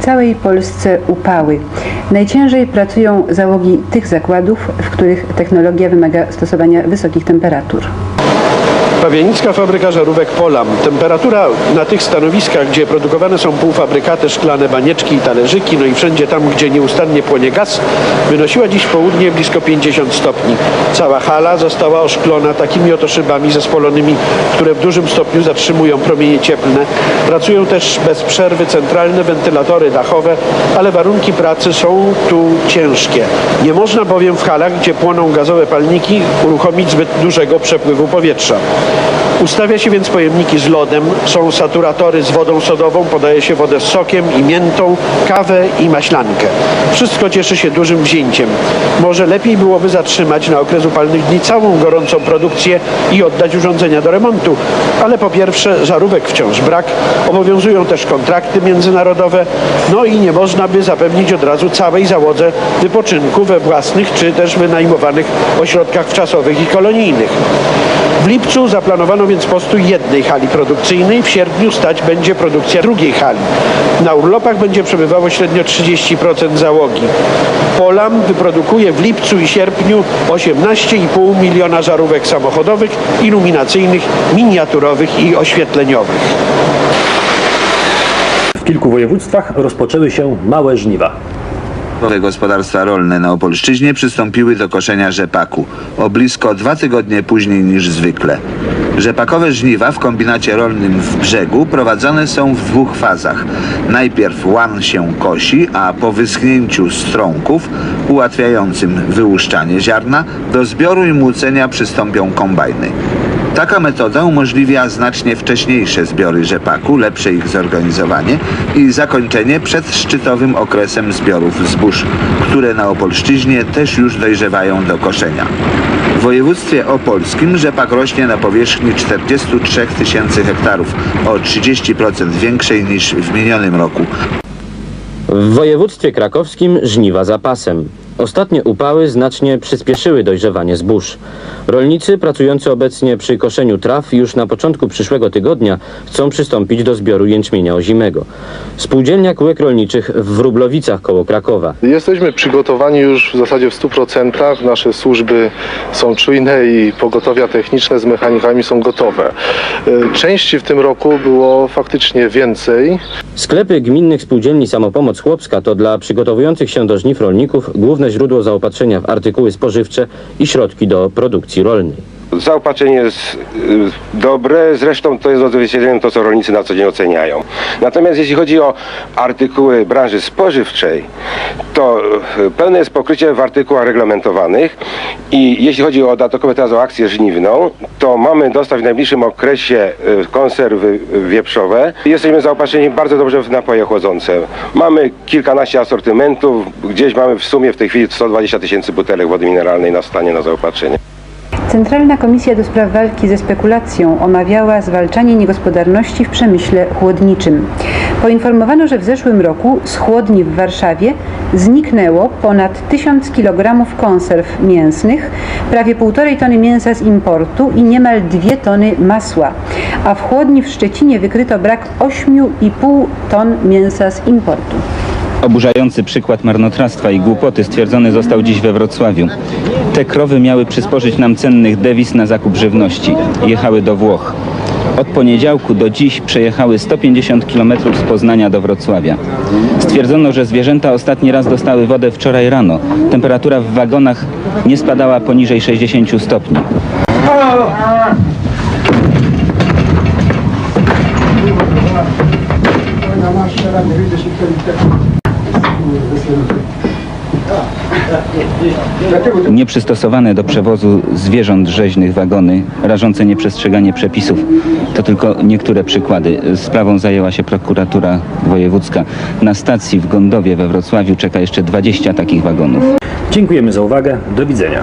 w całej Polsce upały. Najciężej pracują załogi tych zakładów, w których technologia wymaga stosowania wysokich temperatur. Pawianicka fabryka żarówek Polam. Temperatura na tych stanowiskach, gdzie produkowane są półfabrykaty, szklane banieczki i talerzyki, no i wszędzie tam, gdzie nieustannie płonie gaz, wynosiła dziś południe blisko 50 stopni. Cała hala została oszklona takimi oto szybami zespolonymi, które w dużym stopniu zatrzymują promienie cieplne. Pracują też bez przerwy centralne wentylatory dachowe, ale warunki pracy są tu ciężkie. Nie można bowiem w halach, gdzie płoną gazowe palniki, uruchomić zbyt dużego przepływu powietrza. Ustawia się więc pojemniki z lodem, są saturatory z wodą sodową, podaje się wodę z sokiem i miętą, kawę i maślankę. Wszystko cieszy się dużym wzięciem. Może lepiej byłoby zatrzymać na okres upalnych dni całą gorącą produkcję i oddać urządzenia do remontu. Ale po pierwsze żarówek wciąż brak, obowiązują też kontrakty międzynarodowe, no i nie można by zapewnić od razu całej załodze wypoczynku we własnych czy też wynajmowanych ośrodkach wczasowych i kolonijnych. Lipcu zaplanowano więc postój jednej hali produkcyjnej, w sierpniu stać będzie produkcja drugiej hali. Na urlopach będzie przebywało średnio 30% załogi. Polam wyprodukuje w lipcu i sierpniu 18,5 miliona żarówek samochodowych, iluminacyjnych, miniaturowych i oświetleniowych. W kilku województwach rozpoczęły się małe żniwa. Te gospodarstwa rolne na Opolszczyźnie przystąpiły do koszenia rzepaku o blisko dwa tygodnie później niż zwykle. Rzepakowe żniwa w kombinacie rolnym w brzegu prowadzone są w dwóch fazach. Najpierw łan się kosi, a po wyschnięciu strąków ułatwiającym wyłuszczanie ziarna do zbioru i młócenia przystąpią kombajny. Taka metoda umożliwia znacznie wcześniejsze zbiory rzepaku, lepsze ich zorganizowanie i zakończenie przed szczytowym okresem zbiorów zbóż, które na Opolszczyźnie też już dojrzewają do koszenia. W województwie opolskim rzepak rośnie na powierzchni 43 tysięcy hektarów, o 30% większej niż w minionym roku. W województwie krakowskim żniwa zapasem. Ostatnie upały znacznie przyspieszyły dojrzewanie zbóż. Rolnicy pracujący obecnie przy koszeniu traw już na początku przyszłego tygodnia chcą przystąpić do zbioru jęczmienia ozimego. Spółdzielnia kółek rolniczych w Wróblowicach koło Krakowa. Jesteśmy przygotowani już w zasadzie w 100%. Nasze służby są czujne i pogotowia techniczne z mechanikami są gotowe. E, Części w tym roku było faktycznie więcej. Sklepy gminnych spółdzielni Samopomoc Chłopska to dla przygotowujących się do żniw rolników główne źródło zaopatrzenia w artykuły spożywcze i środki do produkcji rolnej. Zaopatrzenie jest y, dobre, zresztą to jest odzwierciedleniem to, co rolnicy na co dzień oceniają. Natomiast jeśli chodzi o artykuły branży spożywczej, to y, pełne jest pokrycie w artykułach reglamentowanych i jeśli chodzi o dodatkowe teraz o akcję żniwną, to mamy dostaw w najbliższym okresie y, konserwy wieprzowe. Jesteśmy zaopatrzeni bardzo dobrze w napoje chłodzące. Mamy kilkanaście asortymentów, gdzieś mamy w sumie w tej chwili 120 tysięcy butelek wody mineralnej na stanie na zaopatrzenie. Centralna Komisja do Spraw Walki ze Spekulacją omawiała zwalczanie niegospodarności w przemyśle chłodniczym. Poinformowano, że w zeszłym roku z chłodni w Warszawie zniknęło ponad 1000 kg konserw mięsnych, prawie 1,5 tony mięsa z importu i niemal 2 tony masła, a w chłodni w Szczecinie wykryto brak 8,5 ton mięsa z importu. Oburzający przykład marnotrawstwa i głupoty stwierdzony został dziś we Wrocławiu. Te krowy miały przysporzyć nam cennych dewiz na zakup żywności. Jechały do Włoch. Od poniedziałku do dziś przejechały 150 km z Poznania do Wrocławia. Stwierdzono, że zwierzęta ostatni raz dostały wodę wczoraj rano. Temperatura w wagonach nie spadała poniżej 60 stopni. Nieprzystosowane do przewozu zwierząt rzeźnych wagony, rażące nieprzestrzeganie przepisów. To tylko niektóre przykłady. Sprawą zajęła się prokuratura wojewódzka. Na stacji w Gondowie we Wrocławiu czeka jeszcze 20 takich wagonów. Dziękujemy za uwagę. Do widzenia.